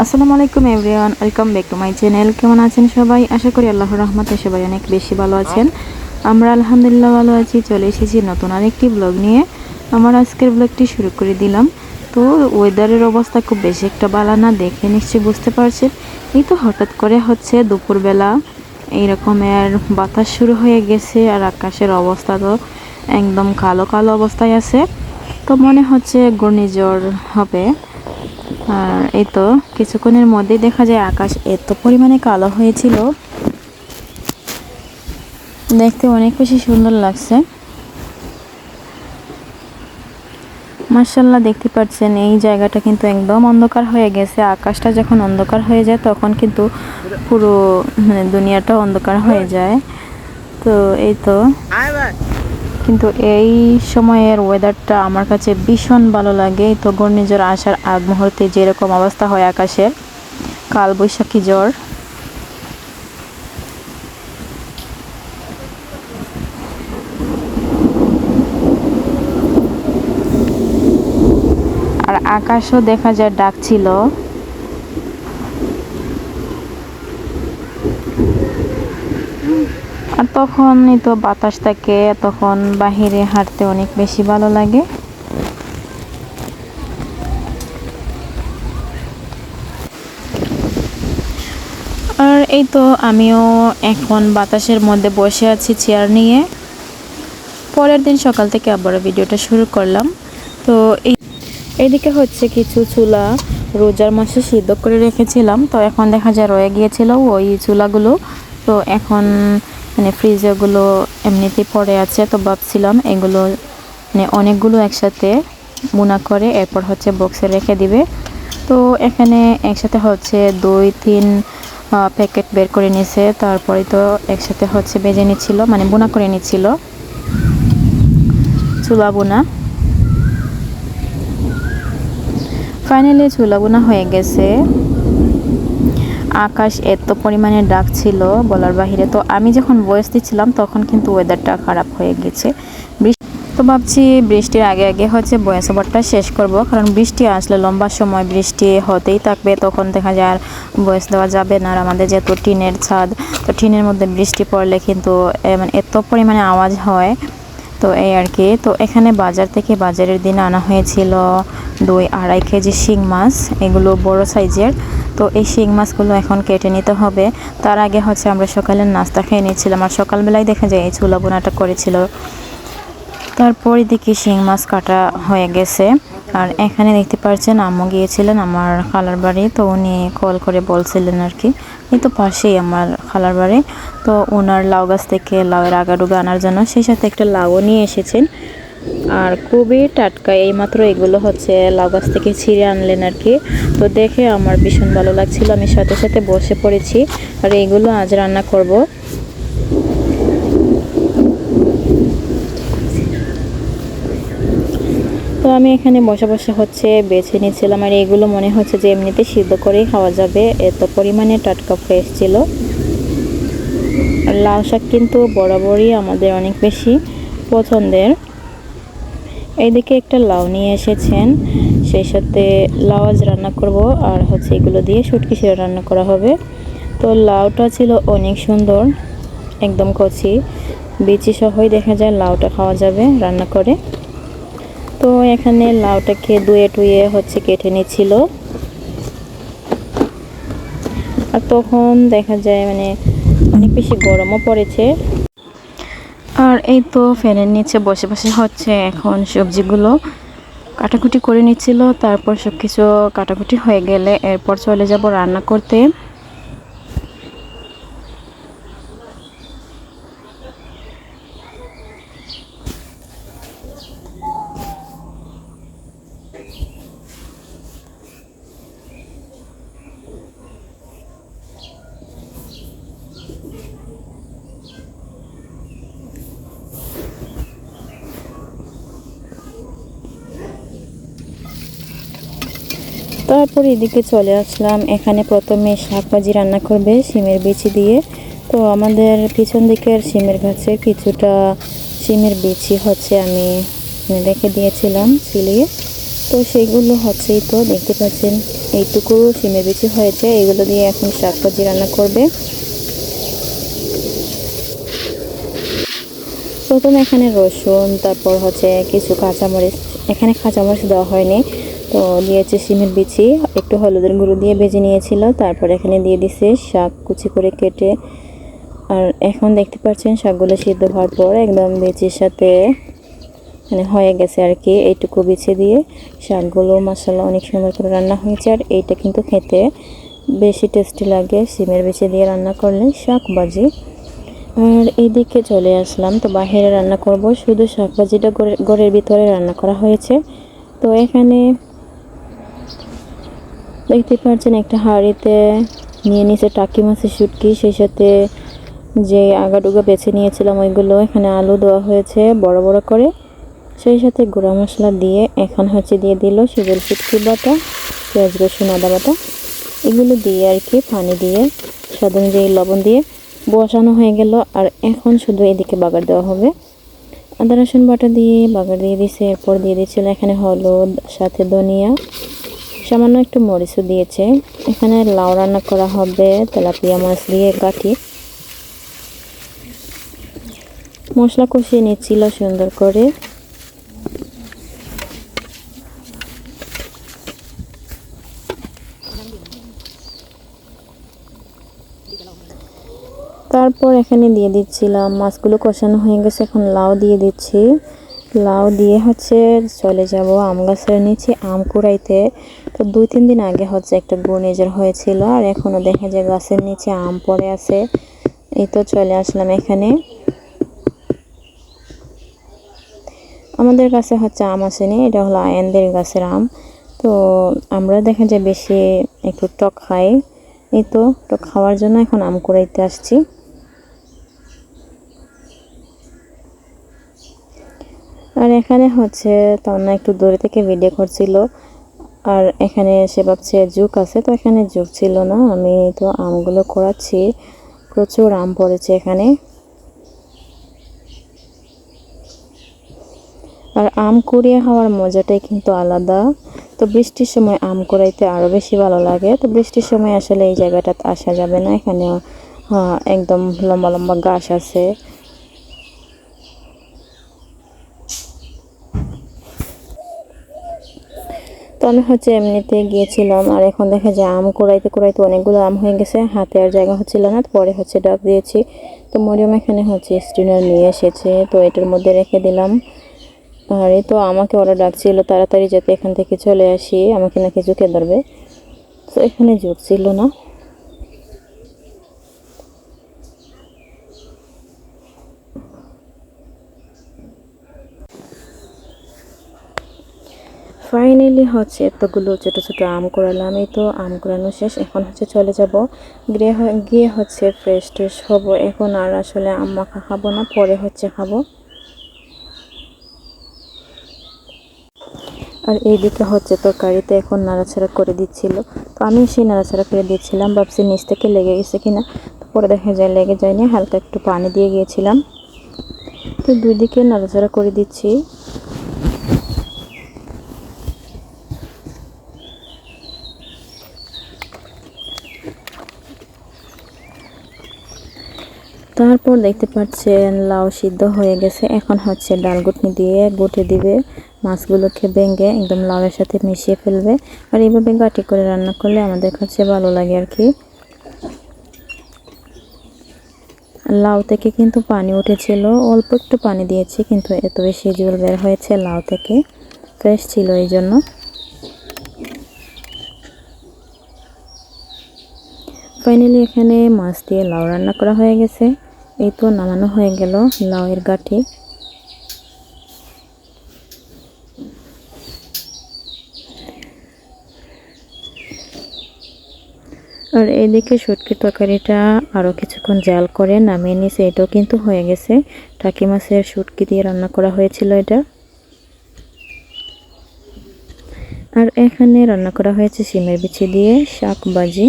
আসসালামু আলাইকুম everyone, welcome back to my channel. কেমন আছেন সবাই? আশা করি আল্লাহর রহমতে সবাই অনেক বেশি ভালো আছেন। আমরা আলহামদুলিল্লাহ ভালো আছি, চলে এসেছি নতুন আরেকটি ব্লগ নিয়ে। আমার আজকের ব্লগটি শুরু করে দিলাম। তো ওয়েদারের অবস্থা খুব বেশি একটা ভালো না, দেখে নিশ্চয়ই বুঝতে পারছেন। এই তো হঠাৎ করে হচ্ছে দুপুরবেলা এই রকমের বাতাস শুরু হয়ে গেছে আর আকাশের অবস্থা তো একদম কালো কালো অবস্থায় আছে। তো মনে হচ্ছে ঘূর্ণিঝড় হবে। আর এই তো, কিছুক্ষণের মধ্যেই দেখা যায় আকাশ এত পরিমাণে কালো হয়েছিল। দেখতে অনেক বেশি সুন্দর লাগছে। মার্শাল্লাহ দেখতে পাচ্ছেন, এই জায়গাটা কিন্তু একদম অন্ধকার হয়ে গেছে। আকাশটা যখন অন্ধকার হয়ে যায়, তখন কিন্তু পুরো মানে দুনিয়াটা অন্ধকার হয়ে যায়। তো, এই তো। কিন্তু এই সময়ের ওয়েদারটা আমার কাছে ভীষণ ভালো লাগে। তো ঘূর্ণিঝড় আসার আগ মুহূর্তে যেরকম অবস্থা হয় আকাশের কাল বৈশাখী জ্বর আর আকাশও দেখা যায় ডাকছিল তখনই তো বাতাস থাকে, তখন বাহিরে হাঁটতে অনেক বেশি ভালো লাগে। আর এই তো আমিও এখন বাতাসের মধ্যে বসে আছি চেয়ার নিয়ে। পরের দিন সকাল থেকে আবার ভিডিওটা শুরু করলাম। তো এই এইদিকে হচ্ছে কিছু চুলা রোজার মাসে সিদ্ধ করে রেখেছিলাম। তো এখন দেখা যায় রয়ে গিয়েছিল ওই চুলাগুলো। তো এখন মানে ফ্রিজেগুলো এমনিতেই পড়ে আছে, তো ভাবছিলাম এগুলো মানে অনেকগুলো একসাথে বুনা করে এরপর হচ্ছে বক্সে রেখে দিবে। তো এখানে একসাথে হচ্ছে দুই, তিন প্যাকেট বের করে নিছে, তারপরে তো একসাথে হচ্ছে বেজে নিচ্ছিল মানে বোনা করে নিচ্ছিল। চুলা বোনা। ফাইনালি চুলা বোনা হয়ে গেছে। আকাশ এত পরিমাণে ডাক ছিল বলার বাহিরে। তো আমি যখন বয়স দিচ্ছিলাম, তখন কিন্তু ওয়েদারটা খারাপ হয়ে গেছে। তো ভাবছি বৃষ্টির আগে আগে হচ্ছে বয়স ওভারটা শেষ করব, কারণ বৃষ্টি আসলে লম্বা সময় বৃষ্টি হতেই থাকবে, তখন দেখা যায় আর বয়স দেওয়া যাবে না। আর আমাদের যেহেতু টিনের ছাদ, তো টিনের মধ্যে বৃষ্টি পড়লে কিন্তু মানে এত পরিমাণে আওয়াজ হয়। তো এই আর কি। তো এখানে বাজার থেকে বাজারের দিন আনা হয়েছিল দুই আড়াই কেজি শিং মাছ, এগুলো বড় সাইজের। তো এই শিং মাছগুলো এখন কেটে নিতে হবে। তার আগে হচ্ছে আমরা সকালের নাস্তা খেয়ে নিয়েছিলাম আর সকালবেলায় দেখা যায় এই চুলা বোনাটা করেছিল। তারপর দেখি শিং মাছ কাটা হয়ে গেছে। আর এখানে দেখতে পাচ্ছেন আম্মু গিয়েছিলেন আমার খালার বাড়ি, তো উনি কল করে বলছিলেন আর কি। এই তো পাশেই আমার খালার বাড়ি। তো ওনার লাউ গাছ থেকে লাউয়ের আগাডুগা আনার জন্য সেই সাথে একটা লাউও নিয়ে এসেছেন। আর খুবই টাটকা, এইমাত্র এগুলো হচ্ছে লাউ গাছ থেকে ছিঁড়ে আনলেন আর কি। তো দেখে আমার ভীষণ ভালো লাগছিল। আমি সাথে সাথে বসে পড়েছি। আর এইগুলো আজ রান্না করব। তো আমি এখানে বসে বসে হচ্ছে বেছে নিচ্ছিলাম আর এগুলো মনে হচ্ছে যে এমনিতে সিদ্ধ করেই খাওয়া যাবে। এত পরিমাণে টাটকা ফ্রেশ ছিল। আর লাউ শাক কিন্তু বরাবরই আমাদের অনেক বেশি পছন্দের। এইদিকে একটা লাউ নিয়ে এসেছেন। সেই সাথে লাউ আজ রান্না করব আর হচ্ছে এগুলো দিয়ে সুটকি শিরা রান্না করা হবে। তো লাউটা ছিল অনেক সুন্দর, একদম কচি। বিচি সহই দেখা যায় লাউটা খাওয়া যাবে রান্না করে। তো এখানে লাউটাকে দুয়ে টুয়ে হচ্ছে কেটে নিচ্ছিল। আর তখন দেখা যায় মানে অনেক বেশি গরমও পড়েছে। আর এই তো ফ্যানের নিচে বসে বসে হচ্ছে এখন সবজিগুলো কাটাকুটি করে নিচ্ছিল। তারপর সব কিছু কাটাকুটি হয়ে গেলে এরপর চলে যাব রান্না করতে। তারপর এদিকে চলে আসলাম। এখানে প্রথমে শাক ভাজি রান্না করবে সিমের বিচি দিয়ে। তো আমাদের পিছন দিকের সিমের গাছে কিছুটা সিমের বিচি হচ্ছে আমি রেখে দিয়েছিলাম ছিলিয়ে। তো সেগুলো হচ্ছেই তো, দেখতে পাচ্ছেন, এইটুকু সিমের বিচি হয়েছে। এগুলো দিয়ে এখন শাক ভাজি রান্না করবে। প্রথমে এখানে রসুন, তারপর হচ্ছে কিছু কাঁচামরিচ। এখানে কাঁচামরিচ দেওয়া হয়নি। তো দিয়েছে সিমের বিচি, একটু হলুদের গুঁড়ো দিয়ে ভেজে নিয়েছিল, তারপর এখানে দিয়ে দিছে শাক কুচি করে কেটে। আর এখন দেখতে পাচ্ছেন শাকগুলো সিদ্ধ হওয়ার পর একদম বিচির সাথে মানে হয়ে গেছে আর কি, এইটুকু বিছে দিয়ে। শাকগুলো মশলা অনেক সুন্দর করে রান্না হয়েছে আর এইটা কিন্তু খেতে বেশি টেস্টি লাগে, সিমের বিচে দিয়ে রান্না করলে শাক ভাজি আর এইদিকে চলে আসলাম, তো বাহিরে রান্না করব, শুধু শাক ভাজিটা ঘরের ভিতরে রান্না করা হয়েছে। তো এখানে দেখতে পাচ্ছেন একটা হাঁড়িতে নিয়ে নিয়েছে টাকি মাছের শুটকি সেই সাথে যে আগাডুগা বেছে নিয়েছিলাম ওইগুলো, এখানে আলু দেওয়া হয়েছে বড় বড় করে। সেই সাথে গুঁড়া মশলা দিয়ে এখন হচ্ছে দিয়ে দিল সুজল শুটকি বাটা, পেঁয়াজ, রসুন, আদা বাটা। এগুলো দিয়ে আর কি পানি দিয়ে, স্বাদ অনুযায়ী লবণ দিয়ে বসানো হয়ে গেল। আর এখন শুধু এদিকে বাগার দেওয়া হবে। আদা, রসুন বাটা দিয়ে বাগার দিয়ে দিয়েছে এরপর দিয়ে দিয়েছিল এখানে হলুদ, সাথে ধনিয়া। সামান্য একটু মরিচও দিয়েছে। এখানে লাউ রান্না করা হবে, তেলাপিয়া মাছ দিয়ে গাঠি। মশলা কষিয়ে নিচ্ছিল সুন্দর করে। তারপর এখানে দিয়ে দিচ্ছিলাম, মাছগুলো কষানো হয়ে গেছে, এখন লাউ দিয়ে দিচ্ছি। লাউ দিয়ে হচ্ছে চলে যাব আম গাছের নিচে আম কুড়াইতে। তো দুই, তিন দিন আগে হচ্ছে একটা ঘূর্ণিঝড় হয়েছিল আর এখনও দেখা যায় গাছের নিচে আম পড়ে আছে। এই তো চলে আসলাম এখানে। আমাদের কাছে হচ্ছে আম আসেনি, এটা হলো আয়ানদের গাছের আম। তো আমরা দেখা যায় বেশি একটু টক খাই। এই তো টক খাওয়ার জন্য এখন আম কুড়াইতে আসছি। আর এখানে হচ্ছে তন্না একটু দূরে থেকে ভিডিও করছিল। আর এখানে সে ভাবছে জুক আছে, তো এখানে জুক ছিল না। আমি তো আমগুলো করাচ্ছি। প্রচুর আম পড়েছে এখানে। আর আম কুড়িয়ে হওয়ার মজাটাই কিন্তু আলাদা। তো বৃষ্টির সময় আম কুড়াইতে আরও বেশি ভালো লাগে। তো বৃষ্টির সময় আসলে এই জায়গাটাতে আসা যাবে না। এখানে একদম লম্বা লম্বা গাছ আছে। তো আমি হচ্ছে এমনিতে গিয়েছিলাম, আর এখন দেখা যায় আম কুড়াইতে কুড়াইতে অনেকগুলো আম হয়ে গেছে, হাতে আর জায়গা হচ্ছিল না পরে হচ্ছে ডাক দিয়েছি। তো মরিয়ম এখানে হচ্ছে স্ট্রিনার নিয়ে এসেছে, তো এটার মধ্যে রেখে দিলাম। আর এই তো আমাকে ওরা ডাকছিল, তাড়াতাড়ি যাতে এখান থেকে চলে আসি, আমাকে নাকি ঝুঁকে ধরবে। তো এখানে ঝুঁক ছিল না। ফাইনালি হচ্ছে এতগুলো ছোটো ছোটো আম করালাম এই তো আম করানো শেষ। এখন হচ্ছে চলে যাব। গিয়ে গিয়ে হচ্ছে ফ্রেশ ট্রেশ হব। এখন আর আসলে আম মাখা খাব না, পরে হচ্ছে খাব। আর এইদিকে হচ্ছে তরকারিতে এখন নাড়াচাড়া করে দিচ্ছিল। তো আমি সেই নাড়াচাড়া করে দিচ্ছিলাম, ভাবছি নিচ থেকে লেগে গেছে কিনা। তো পরে দেখা যায় লেগে যায়নি, হালকা একটু পানি দিয়ে গিয়েছিলাম। তো দুই দিকে নাড়াচাড়া করে দিচ্ছি। তারপর দেখতে পাচ্ছেন, লাউ সিদ্ধ হয়ে গেছে। এখন হচ্ছে ডাল গুটনি দিয়ে গুটে দিবে। মাছগুলোকে ভেঙে একদম লাউয়ের সাথে মিশিয়ে ফেলবে। আর এইভাবে গাটি করে রান্না করলে আমাদের কাছে ভালো লাগে আর কি। লাউ থেকে কিন্তু পানি উঠেছিল। অল্প একটু পানি দিয়েছি, কিন্তু এত বেশি জল বের হয়েছে লাউ থেকে। ফ্রেশ ছিল এই জন্য। ফাইনালি এখানে মাছ দিয়ে লাউ রান্না করা হয়ে গেছে। এই তো নামানো হয়ে গেল লাউয়ের গাঠি। আর এদিকে শুটকির তরকারিটা আরও কিছুক্ষণ জাল করে নামিয়ে নিয়েছে, এটাও কিন্তু হয়ে গেছে। টাকি মাছের শুটকি দিয়ে রান্না করা হয়েছিল এটা। আর এখানে রান্না করা হয়েছে সিমের বিচি দিয়ে শাক বাজি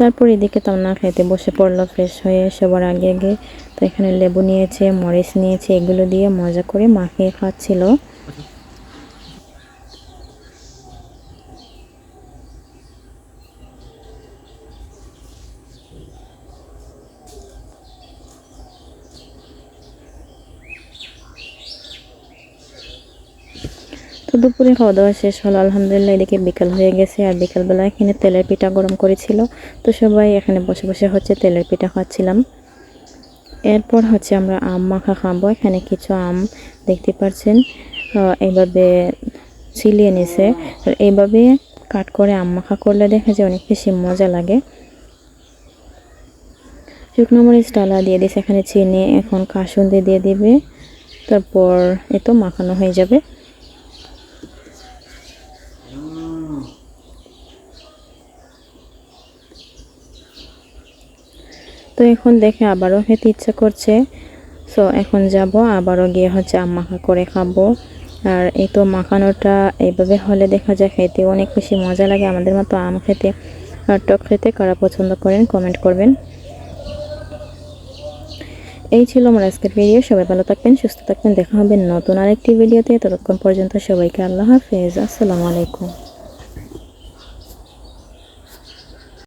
তারপর এদিকে তামনা খেতে বসে পড়ল ফ্রেশ হয়ে সবার আগে আগে। তো এখানে লেবু নিয়েছে, মরিচ নিয়েছে, এগুলো দিয়ে মজা করে মাখিয়ে খাচ্ছিল। দুপুরে খাওয়া দাওয়া শেষ হলো, আলহামদুলিল্লাহ এদিকে বিকাল হয়ে গেছে আর বিকালবেলা এখানে তেলের পিঠা গরম করেছিল। তো সবাই এখানে বসে বসে হচ্ছে তেলের পিঠা খাচ্ছিলাম। এরপর হচ্ছে আমরা আম মাখা খাব। এখানে কিছু আম দেখতে পাচ্ছেন এইভাবে ছিলিয়ে নিছে। আর এইভাবে কাট করে আম মাখা করলে দেখা যায় অনেক বেশি মজা লাগে। শুকনো মরিচ ডালা দিয়ে দিয়েছে এখানে চিনি, এখন কাসুন্দি দিয়ে দিবে। তারপর এ তো মাখানো হয়ে যাবে। তো এখন দেখে আবারও খেতে ইচ্ছা করছে। সো এখন যাব, আবারও গিয়ে হচ্ছে আম মাখা করে খাব। আর এই তো মাখানোটা এইভাবে হলে দেখা যায় খেতে অনেক বেশি মজা লাগে আমাদের মতো আম খেতে। আর টক খেতে কারা পছন্দ করেন কমেন্ট করবেন। এই ছিল আমার আজকের ভিডিও সবাই ভালো থাকবেন, সুস্থ থাকবেন। দেখা হবে নতুন আরেকটি ভিডিওতে ততক্ষণ পর্যন্ত সবাইকে আল্লাহ হাফেজ। আসসালামু আলাইকুম।